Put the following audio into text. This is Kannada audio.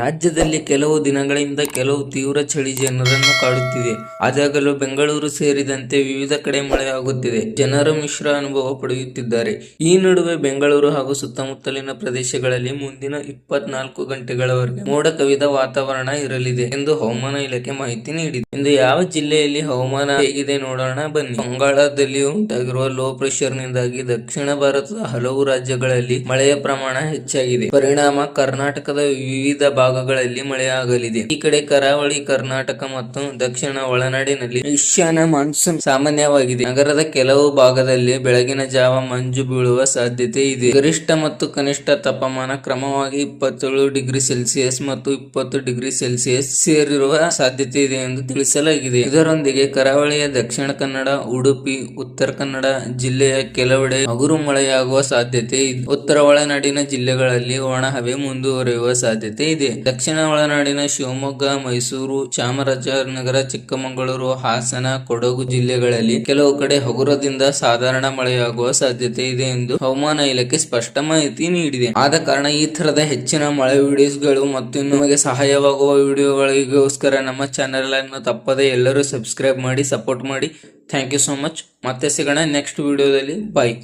ರಾಜ್ಯದಲ್ಲಿ ಕೆಲವು ದಿನಗಳಿಂದ ಕೆಲವು ತೀವ್ರ ಚಳಿ ಜನರನ್ನು ಕಾಡುತ್ತಿದೆ. ಆದಾಗಲೂ ಬೆಂಗಳೂರು ಸೇರಿದಂತೆ ವಿವಿಧ ಕಡೆ ಮಳೆಯಾಗುತ್ತಿದೆ. ಜನರು ಮಿಶ್ರ ಅನುಭವ ಪಡೆಯುತ್ತಿದ್ದಾರೆ. ಈ ನಡುವೆ ಬೆಂಗಳೂರು ಹಾಗೂ ಸುತ್ತಮುತ್ತಲಿನ ಪ್ರದೇಶಗಳಲ್ಲಿ ಮುಂದಿನ ಇಪ್ಪತ್ನಾಲ್ಕು ಗಂಟೆಗಳವರೆಗೆ ಮೋಡ ಕವಿದ ವಾತಾವರಣ ಇರಲಿದೆ ಎಂದು ಹವಾಮಾನ ಇಲಾಖೆ ಮಾಹಿತಿ ನೀಡಿದೆ. ಇಂದು ಯಾವ ಜಿಲ್ಲೆಯಲ್ಲಿ ಹವಾಮಾನ ಹೇಗಿದೆ ನೋಡೋಣ. ಬನ್ನಿ. ಬಂಗಾಳದಲ್ಲಿ ಉಂಟಾಗಿರುವ ಲೋ ಪ್ರೆಷರ್ ನಿಂದಾಗಿ ದಕ್ಷಿಣ ಭಾರತದ ಹಲವು ರಾಜ್ಯಗಳಲ್ಲಿ ಮಳೆಯ ಪ್ರಮಾಣ ಹೆಚ್ಚಾಗಿದೆ. ಪರಿಣಾಮ ಕರ್ನಾಟಕದ ವಿವಿಧ ಭಾಗಗಳಲ್ಲಿ ಮಳೆಯಾಗಲಿದೆ. ಈ ಕಡೆ ಕರಾವಳಿ, ಕರ್ನಾಟಕ ಮತ್ತು ದಕ್ಷಿಣ ಒಳನಾಡಿನಲ್ಲಿ ಈಶಾನ್ಯ ಮಾನ್ಸೂನ್ ಸಾಮಾನ್ಯವಾಗಿದೆ. ನಗರದ ಕೆಲವು ಭಾಗದಲ್ಲಿ ಬೆಳಗಿನ ಜಾವ ಮಂಜು ಬೀಳುವ ಸಾಧ್ಯತೆ ಇದೆ. ಗರಿಷ್ಠ ಮತ್ತು ಕನಿಷ್ಠ ತಾಪಮಾನ ಕ್ರಮವಾಗಿ ಇಪ್ಪತ್ತೇಳು ಡಿಗ್ರಿ ಸೆಲ್ಸಿಯಸ್ ಮತ್ತು ಇಪ್ಪತ್ತು ಡಿಗ್ರಿ ಸೆಲ್ಸಿಯಸ್ ಸೇರಿರುವ ಸಾಧ್ಯತೆ ಇದೆ ಎಂದು ತಿಳಿಸಲಾಗಿದೆ. ಇದರೊಂದಿಗೆ ಕರಾವಳಿಯ ದಕ್ಷಿಣ ಕನ್ನಡ, ಉಡುಪಿ, ಉತ್ತರ ಕನ್ನಡ ಜಿಲ್ಲೆಯ ಕೆಲವೆಡೆ ಹಗುರು ಮಳೆಯಾಗುವ ಸಾಧ್ಯತೆ ಇದೆ. ಉತ್ತರ ಒಳನಾಡಿನ ಜಿಲ್ಲೆಗಳಲ್ಲಿ ಒಣಹವೆ ಮುಂದುವರಿಯುವ ಸಾಧ್ಯತೆ ಇದೆ. ದಕ್ಷಿಣ ಒಳನಾಡಿನ ಶಿವಮೊಗ್ಗ, ಮೈಸೂರು, ಚಾಮರಾಜನಗರ, ಚಿಕ್ಕಮಗಳೂರು, ಹಾಸನ, ಕೊಡಗು ಜಿಲ್ಲೆಗಳಲ್ಲಿ ಕೆಲವು ಕಡೆ ಹಗುರದಿಂದ ಸಾಧಾರಣ ಮಳೆಯಾಗುವ ಸಾಧ್ಯತೆ ಇದೆ ಎಂದು ಹವಾಮಾನ ಇಲಾಖೆ ಸ್ಪಷ್ಟ ಮಾಹಿತಿ ನೀಡಿದೆ. ಆದ ಕಾರಣ ಈ ತರದ ಹೆಚ್ಚಿನ ಮಳೆ ವಿಡಿಯೋಸ್ಗಳು ಮತ್ತು ನಿಮಗೆ ಸಹಾಯವಾಗುವ ವಿಡಿಯೋಗಳಿಗೋಸ್ಕರ ನಮ್ಮ ಚಾನೆಲ್ ಅನ್ನು ತಪ್ಪದೆ ಎಲ್ಲರೂ ಸಬ್ಸ್ಕ್ರೈಬ್ ಮಾಡಿ, ಸಪೋರ್ಟ್ ಮಾಡಿ. Thank you so much. ಮತ್ತೆ ಸಿಗೋಣ ನೆಕ್ಸ್ಟ್ ವಿಡಿಯೋದಲ್ಲಿ. ಬಾಯ್.